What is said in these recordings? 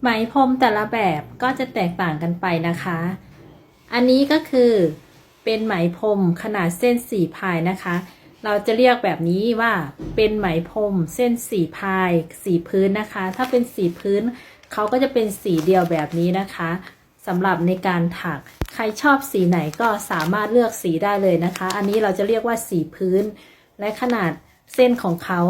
ไหมพรมแต่ละแบบก็จะแตกต่างกันไปนะคะ อันนี้ก็คือเป็นไหมพรมขนาดเส้นสี่พายนะคะ เราจะเรียกแบบนี้ว่าเป็นไหมพรมเส้นสี่พายสีพื้นนะคะ ถ้าเป็นสีพื้นเขาก็จะเป็นสีเดียวแบบนี้นะคะสำหรับในการถักใครชอบสีไหนก็สามารถเลือกสีได้เลยนะคะ อันนี้เราจะเรียกว่าสีพื้น และขนาดเส้นของเขา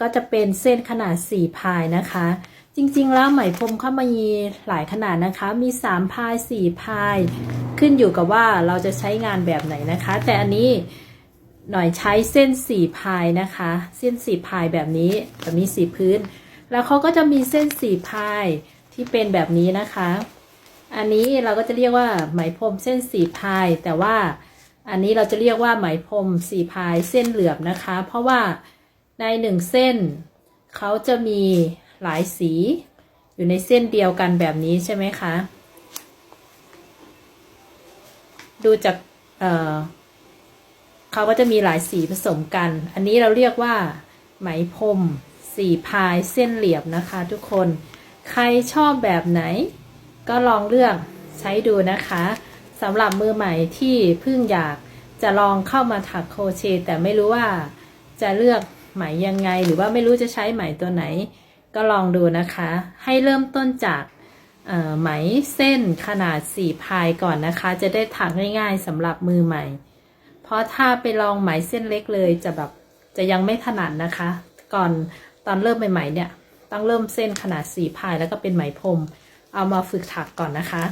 ก็จะเป็นเส้นขนาดสี่พายนะคะ จริงๆ แล้วไหมพรมเขามีหลายขนาดนะคะ มี3พาย4พายขึ้นอยู่กับว่าเราจะใช้งานแบบไหนนะคะ แต่อันนี้หน่อยใช้เส้น4พายนะคะ เส้น4พายแบบนี้แบบนี้สีพื้น แล้วเขาก็จะมีเส้น4พายที่เป็นแบบนี้นะคะ อันนี้เราก็จะเรียกว่าไหมพรมเส้น4พายแต่ว่าอันนี้เราจะเรียกว่าไหมพรม4พายเส้นเหลือบนะคะ เพราะว่าในหนึ่งเส้นเขาจะมี หลายสี อยู่ในเส้นเดียวกันแบบนี้ใช่ไหมคะ ดูจากเเขาก็จะมีหลายสีผสมกัน อันนี้เราเรียกว่า ไหมพรมสีพายเส้นเหลี่ยบนะคะ ทุกคน ใครชอบแบบไหน ก็ลองเลือกใช้ดูนะคะสำหรับมือใหม่ที่เพิ่งอยากจะลองเข้ามาถักโครเชต์แต่ไม่รู้ว่าจะเลือกไหมยังไง หรือว่าไม่รู้จะใช้ไหมตัวไหน ก็ลองดูนะคะ ให้เริ่มต้นจากไหมเส้นขนาดสี่พายก่อนนะคะ จะได้ถักง่ายๆสำหรับมือใหม่ เพราะถ้าไปลองไหมเส้นเล็กเลยจะแบบจะยังไม่ถนัดนะคะ ก่อนตอนเริ่มใหม่ๆเนี่ย ต้องเริ่มเส้นขนาดสี่พายแล้วก็เป็นไหมพรมเอามาฝึกถักก่อนนะคะ